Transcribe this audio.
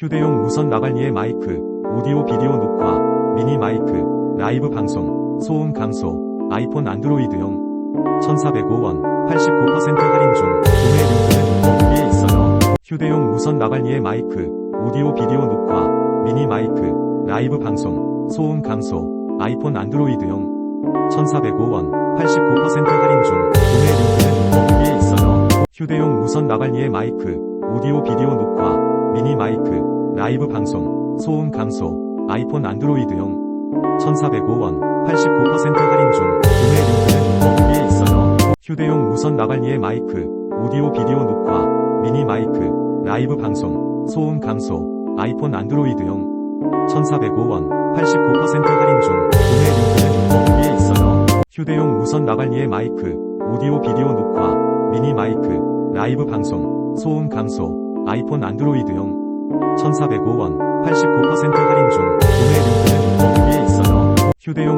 휴대용 무선 나발리의 마이크, 오디오 비디오 녹화, 미니 마이크, 라이브 방송, 소음 감소, 아이폰 안드로이드용 1405원 89% 할인 중 구매 링크는 더보기에 있어요. 휴대용 무선 나발리의 마이크, 오디오 비디오 녹화, 미니 마이크, 라이브 방송, 소음 감소, 아이폰 안드로이드용 1405원 89% 할인 중 구매 링크는 더보기에 있어요. 휴대용 무선 나발리의 마이크, 오디오 비디오 녹화, 미니 마이크, 라이브 방송, 소음 감소, 아이폰 안드로이드용 1405원 89% 할인 중 구매 링크는 더보기에 있어요. 휴대용 무선 나발리의 마이크, 오디오 비디오 녹화, 미니 마이크, 라이브 방송, 소음 감소, 아이폰 안드로이드용 1405원 89% 할인 중 구매 링크는 더보기에 있어요. 휴대용 무선 나발리의 마이크, 오디오 비디오 녹화, 미니 마이크, 라이브 방송, 소음 감소, 아이폰 안드로이드용 1405원 89% 할인 중 구매 링크는 더보기에 있어요. 휴대용